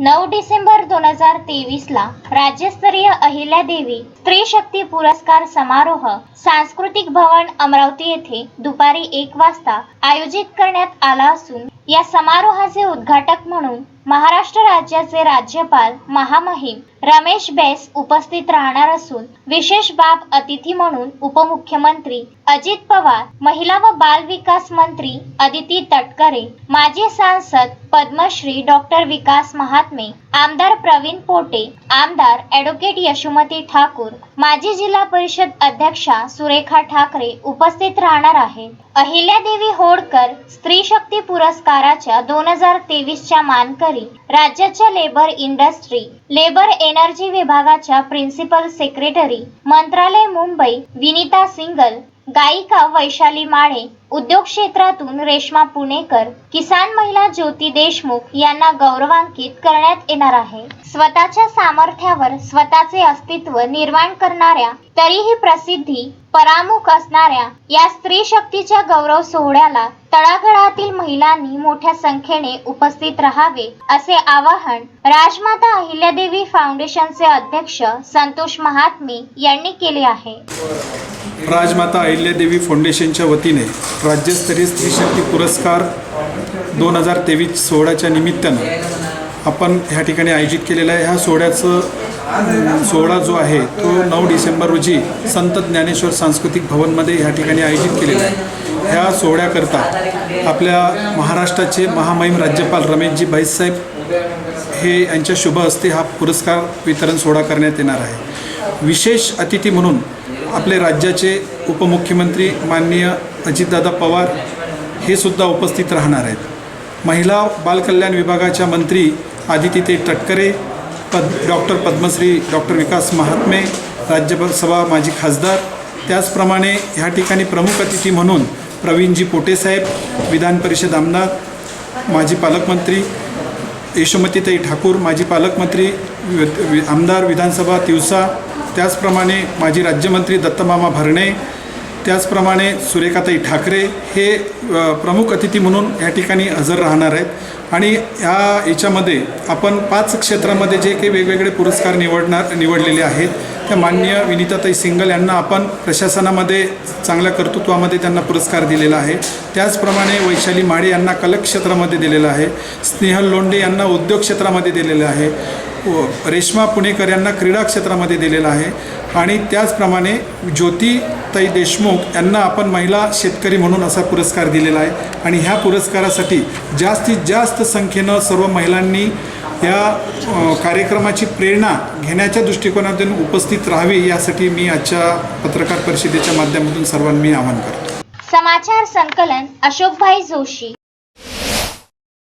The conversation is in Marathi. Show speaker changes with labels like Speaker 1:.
Speaker 1: नऊ डिसेंबर दोन हजार तेवीस ला राज्यस्तरीय अहिल्यादेवी स्त्री शक्ती पुरस्कार समारोह सांस्कृतिक भवन अमरावती येथे दुपारी एक वाजता आयोजित करण्यात आला असून या समारोहाचे उद्घाटक म्हणून महाराष्ट्र राज्याचे राज्यपाल महामहिम रमेश बैस उपस्थित राहणार असून विशेष बाब अतिथी म्हणून उपमुख्यमंत्री अजित पवार महिला व बाल विकास मंत्री अदिती तटकरे माजी सांसद पद्मश्री डॉक्टर विकास महात्मे आमदार प्रवीण पोटे आमदार ॲडव्होकेट यशोमती ठाकूर माजी जिल्हा परिषद अध्यक्षा सुरेखा ठाकरे उपस्थित राहणार आहेत. अहिल्यादेवी होडकर स्त्री शक्ती पुरस्काराच्या दोन हजार तेवीसच्या मानकरी राज्याच्या लेबर इंडस्ट्री लेबर एनर्जी विभागाच्या प्रिन्सिपल सेक्रेटरी मंत्रालय मुंबई विनिता सिंगल गायिका वैशाली माळे उद्योग क्षेत्रातून रेश्मा पुणेकर किसान महिला ज्योती देशमुख यांना गौरवांकित करण्यात येणार आहे. स्वतःच्या सामर्थ्यावर स्वतःचे अस्तित्व निर्माण करणाऱ्या तरीही प्रसिद्धी परामुख असणाऱ्या या स्त्री शक्तीच्या गौरव सोहळ्याला तळागळातील महिलांनी मोठ्या संख्येने उपस्थित राहावे असे आवाहन राजमाता अहिल्यादेवी फाउंडेशनचे अध्यक्ष संतोष महात्मे यांनी केले आहे.
Speaker 2: राजमाता अहिल्यादेवी फाउंडेशनच्या वतीने राज्यस्तरीय स्त्री शक्ती पुरस्कार दोन हजार तेवीस सोहळ्याच्या निमित्तानं आपण ह्या ठिकाणी आयोजित केलेला आहे. ह्या सोहळ्याचं सोहळा जो आहे तो नऊ डिसेंबर रोजी संत ज्ञानेश्वर सांस्कृतिक भवनमध्ये ह्या ठिकाणी आयोजित केलेला आहे. ह्या सोहळ्याकरता आपल्या महाराष्ट्राचे महामहिम राज्यपाल रमेशजी बाईसाहेब हे यांच्या शुभ हस्ते हा पुरस्कार वितरण सोहळा करण्यात येणार आहे. विशेष अतिथी म्हणून आपले राज्याचे उपमुख्यमंत्री माननीय अजितदादा पवार हे सुद्धा उपस्थित राहणार आहेत. महिला बालकल्याण विभागाच्या मंत्री आदितीते तटकरे पद डॉक्टर पद्मश्री डॉक्टर विकास महात्मे राज्यसभा माजी खासदार त्याचप्रमाणे ह्या ठिकाणी प्रमुख अतिथी म्हणून प्रवीणजी पोटेसाहेब विधान परिषद आमदार माजी पालकमंत्री यशोमतीताई ठाकूर माजी पालकमंत्री आमदार विधानसभा तिवसा त्याचप्रमाणे माजी राज्यमंत्री दत्तमामा भरणे त्याचप्रमाणे सुरेखाताई ठाकरे हे प्रमुख अतिथी म्हणून या ठिकाणी हजर राहणार आहेत. आणि ह्या याच्यामध्ये आपण पाच क्षेत्रामध्ये जे काही वेगवेगळे पुरस्कार निवडणार निवडलेले आहेत त्या मान्य विनिताताई सिंगल यांना आपण प्रशासनामध्ये चांगल्या कर्तृत्वामध्ये त्यांना पुरस्कार दिलेला आहे. त्याचप्रमाणे वैशाली माळे यांना कलक क्षेत्रामध्ये दिलेला आहे. स्नेहल लोंडे यांना उद्योग क्षेत्रामध्ये दिलेलं आहे. व रेश्मा पुणेकर यांना क्रीडा क्षेत्रामध्ये दिलेलं आहे. आणि त्याचप्रमाणे ज्योतिताई देशमुख यांना आपण महिला शेतकरी म्हणून असा पुरस्कार दिलेला आहे. आणि ह्या पुरस्कारासाठी जास्तीत जास्त संख्येनं सर्व महिलांनी या कार्यक्रमाची प्रेरणा घेण्याच्या दृष्टिकोनातून उपस्थित राहावी यासाठी मी आजच्या पत्रकार परिषदेच्या माध्यमातून सर्वांनी आवाहन करतो.
Speaker 1: समाचार संकलन अशोकभाई जोशी.